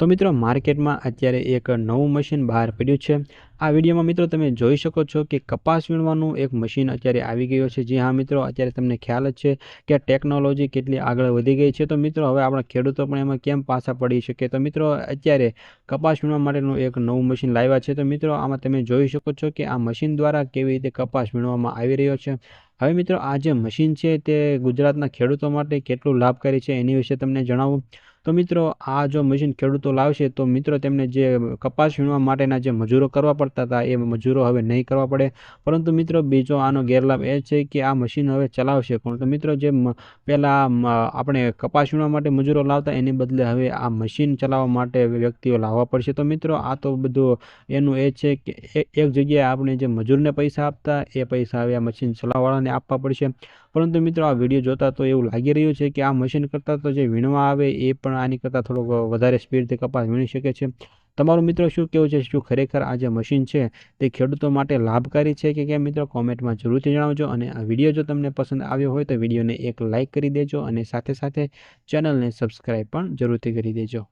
તો મિત્રો, માર્કેટમાં અત્યારે એક નવું મશીન બહાર પડ્યું છે. આ વિડીયોમાં મિત્રો તમે જોઈ શકો છો કે કપાસ વીણવાનું એક મશીન અત્યારે આવી ગયું છે. જી હા મિત્રો, અત્યારે તમને ખ્યાલ જ છે કે ટેકનોલોજી કેટલી આગળ વધી ગઈ છે. તો મિત્રો, હવે આપણા ખેડૂતો પણ એમાં કેમ પાછા પડી શકે? તો મિત્રો, અત્યારે કપાસ વીણવા માટેનું એક નવું મશીન લાવ્યા છે. તો મિત્રો, આમાં તમે જોઈ શકો છો કે આ મશીન દ્વારા કેવી રીતે કપાસ વીણવામાં આવી રહ્યો છે. હવે મિત્રો, આ જે મશીન છે તે ગુજરાતના ખેડૂતો માટે કેટલું લાભકારી છે એની વિશે તમને જણાવું. તો મિત્રો, આ જો મશીન ખેડૂતો લાવશે, તો મિત્રો તેમને જે કપાસ વીણવા માટેના જે મજૂરો કરવા પડતા હતા, એ મજૂરો હવે નહીં કરવા પડે. પરંતુ મિત્રો, બીજો આનો ગેરલાભ એ છે કે આ મશીન હવે ચલાવશે કોણ? તો મિત્રો, જે પહેલાં આપણે કપાસ વીણવા માટે મજૂરો લાવતા, એની બદલે હવે આ મશીન ચલાવવા માટે વ્યક્તિઓ લાવવા પડશે. તો મિત્રો, આ તો બધું એનું એ છે કે એક જગ્યાએ આપણે જે મજૂરને પૈસા આપતા, એ પૈસા હવે આ મશીન ચલાવવાળાને આપવા પડશે. પરંતુ મિત્રો આ વીડિયો જોતા તો એવું લાગી રહ્યું છે કે આ મશીન કરતાં તો જે વીણવા આવે એ પણ આની કરતાં થોડોક વધારે સ્પીડથી કપાસ વીણી શકે છે. તમારું મિત્રો શું કહેવું છે? શું ખરેખર આ જે મશીન છે તે ખેડૂતો માટે લાભકારી છે કે કેમ મિત્રો? કોમેન્ટમાં જરૂરથી જણાવજો અને આ વીડિયો જો તમને પસંદ આવ્યો હોય તો વિડીયોને એક લાઇક કરી દેજો અને સાથે સાથે ચેનલને સબસ્ક્રાઈબ પણ જરૂરથી કરી દેજો.